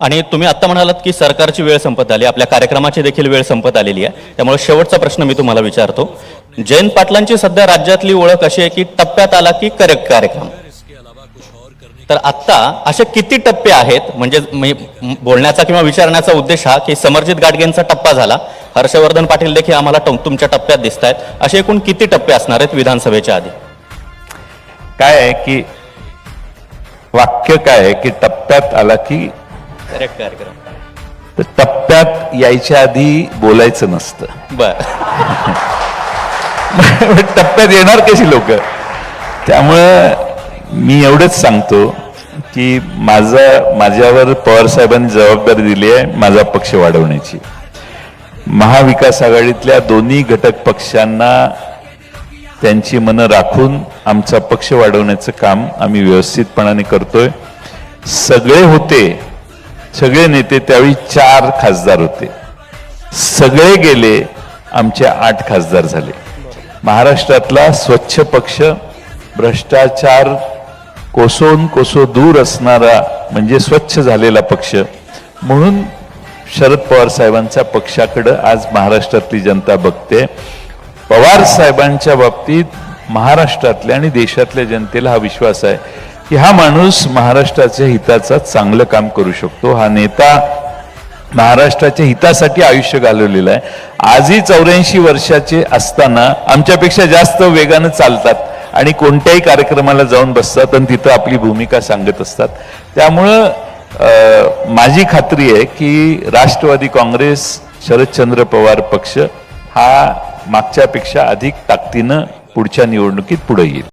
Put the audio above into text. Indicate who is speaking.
Speaker 1: आणि तुम्ही आत्ता म्हणालात की सरकारची वेळ संपत आली आपल्या कार्यक्रमाची देखील वेळ संपत आलेली आहे. त्यामुळे शेवटचा प्रश्न मी तुम्हाला विचारतो. जयंत पाटलांची सध्या राज्यातली ओळख अशी आहे की टप्प्यात आला की करेक्ट कार्यक्रम? तर आत्ता असे किती टप्पे आहेत म्हणजे मी बोलण्याचा किंवा विचारण्याचा उद्देश हा की समर्जित गाडगेंचा टप्पा झाला. हर्षवर्धन पाटील देखील आम्हाला तुमच्या टप्प्यात दिसत आहेत असे एकूण किती टप्पे असणार आहेत विधानसभेच्या आधी?
Speaker 2: काय आहे की वाक्य काय आहे की टप्प्यात आला की
Speaker 1: करेक्ट कार्यक्रम
Speaker 2: टप्प्यात यायच्या आधी बोलायचं नसतं.
Speaker 1: बर.
Speaker 2: टप्प्यात येणार कशी लोक? त्यामुळं मी एवढंच सांगतो की माझा माझ्यावर पवार साहेबांनी जबाबदारी दिली आहे माझा पक्ष वाढवण्याची. महाविकास आघाडीतल्या दोन्ही घटक पक्षांना त्यांची मनं राखून आमचा पक्ष वाढवण्याचं काम आम्ही व्यवस्थितपणाने करतोय. सगळे होते सगळे नेते त्यावेळी चार खासदार होते. सगळे गेले आमचे आठ खासदार झाले. महाराष्ट्रातला स्वच्छ पक्ष भ्रष्टाचार कोसोन कोसो दूर असणारा म्हणजे स्वच्छ झालेला पक्ष. म्हणून शरद पवार साहेबांचा पक्षाकडं आज महाराष्ट्रातली जनता बघते. पवार साहेबांच्या बाबतीत महाराष्ट्रातल्या आणि देशातल्या जनतेला हा विश्वास आहे. की हा माणूस महाराष्ट्राच्या हिताचा चांगलं काम करू शकतो. हा नेता महाराष्ट्राच्या हितासाठी आयुष्य घालवलेलं आहे. आजही चौऱ्याऐंशी वर्षाचे असताना आमच्यापेक्षा जास्त वेगानं चालतात आणि कोणत्याही कार्यक्रमाला जाऊन बसतात आणि तिथं आपली भूमिका सांगत असतात. त्यामुळं माझी खात्री आहे की राष्ट्रवादी काँग्रेस शरदचंद्र पवार पक्ष हा मागच्यापेक्षा अधिक ताकदीनं पुढच्या निवडणुकीत पुढे येईल.